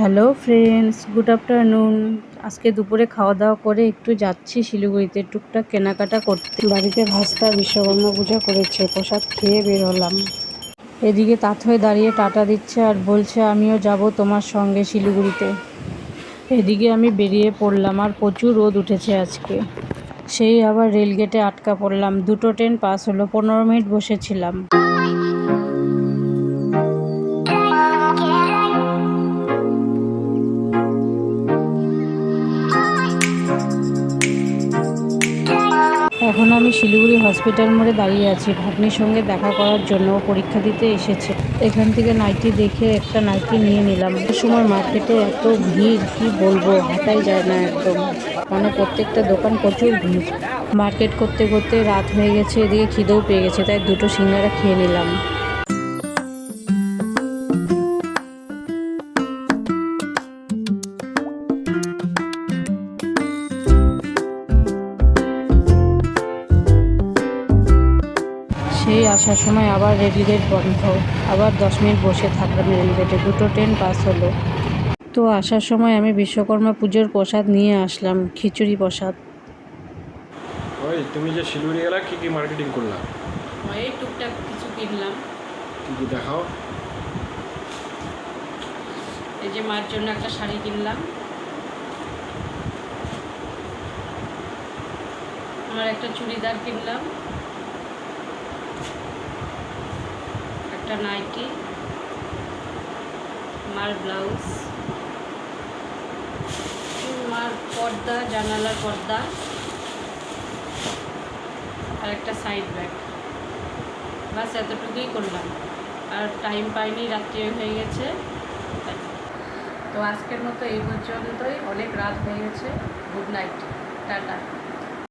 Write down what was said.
Hello friends good afternoon আজকে দুপুরে খাওয়া দাওয়া করে একটু যাচ্ছি শিলিগুড়িতে টুকটাক কেনাকাটা করতে। বাড়িতে ভাস্তা, বিশ্বকর্মা পূজা করেছে, প্রসাদ খেয়ে বের হলাম। এদিকে তাঁত হয়ে দাঁড়িয়ে টাটা দিচ্ছে আর বলছে, আমিও যাব তোমার সঙ্গে শিলিগুড়িতে। এদিকে আমি বেরিয়ে পড়লাম আর প্রচুর রোদ উঠেছে আজকে। সেই আবার রেলগেটে আটকা পড়লাম। দুটো ট্রেন পাস হলো, পনেরো মিনিট বসেছিলাম। এখন আমি শিলিগুড়ি হসপিটাল মোড়ে দাঁড়িয়ে আছি। ভাগ্নির সঙ্গে দেখা করার জন্য পরীক্ষা দিতে এসেছে। এখান থেকে নাইটি দেখে একটা নাইটি নিয়ে নিলাম। এই সময় মার্কেটে এত ভিড়, কি বলব? হাঁটাই যায় না একদম। মানে প্রত্যেকটা দোকান প্রচুর ভিড়। মার্কেট করতে করতে রাত হয়ে গেছে, এদিকে খিদেও পেয়ে গেছে, তাই দুটো সিঙ্গারা খেয়ে নিলাম। সেই আসার সময় আবার রেলগেট বন্ধ। আবার দশ মিনিট বসে থাকলাম রেলগেটে দুটো ট্রেন পাস হলো। তো আসার সময় আমি বিশ্বকর্মা পুজোর প্রসাদ নিয়ে আসলাম খিচুড়ি প্রসাদ। ওই তুমি যে শিলিগুড়ি গেলা কি কি মার্কেটিং করলা? এই টুকটাক কিছু কিনলাম। কি কি দেখাও? এই যে মার জন্য একটা শাড়ি কিনলাম। আমার একটা চুড়িদার কিনলাম। একটা নাইটি মার ব্লাউজ, মার পর্দা, জানালার পর্দা, আর একটা সাইড ব্যাগ বাস এতটুকুই করলাম। আর টাইম পাইনি, রাত্রি হয়ে গেছে। তো আজকের মতো এই পর্যন্তই। অনেক রাত হয়ে গেছে। Good night tata.